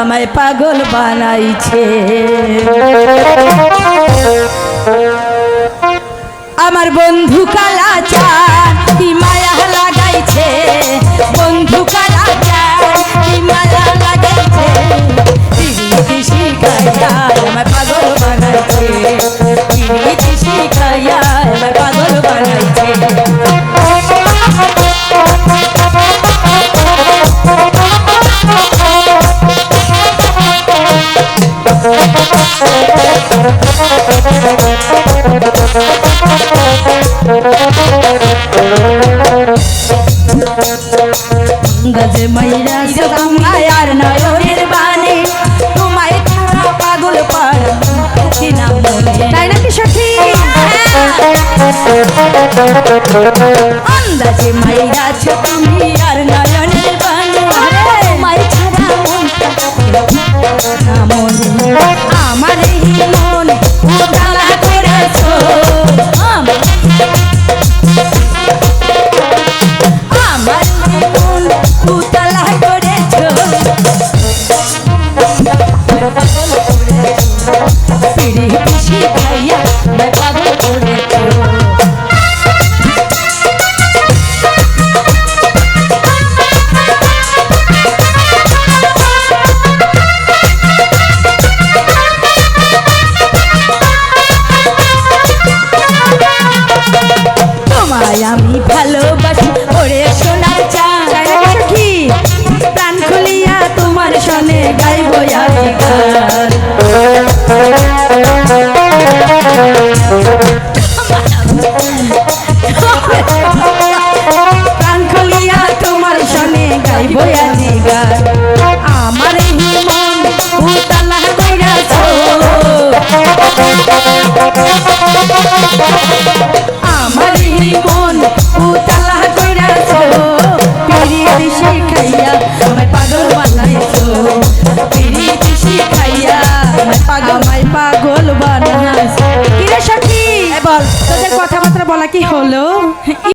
আমায় পাগল বানাইছে। আমার বন্ধু কালা মায়া লাগাইছে। বন্ধু লাগাইছে। আমায় পাগল বানাইছে? গজে মাইরা তোমায় আর নয়নের বানে তোমায় ছাড়া পাগল বলে তাই নাকি সখী? আন্দাজে মাইরাছ তুমি আর নয়নের বানে তোমায় ছাড়া মনে। আমার মন উতলা করেছ। আমার মন উতলা কইরাছ পিরিতি শিখাইয়া আমায় পাগল বানাইছো। পিরিতি শিখাইয়া আমায় পাগল বানাইছো। কিরে সখী? বল, তোদের কথাবার্তা বলা কি হলো?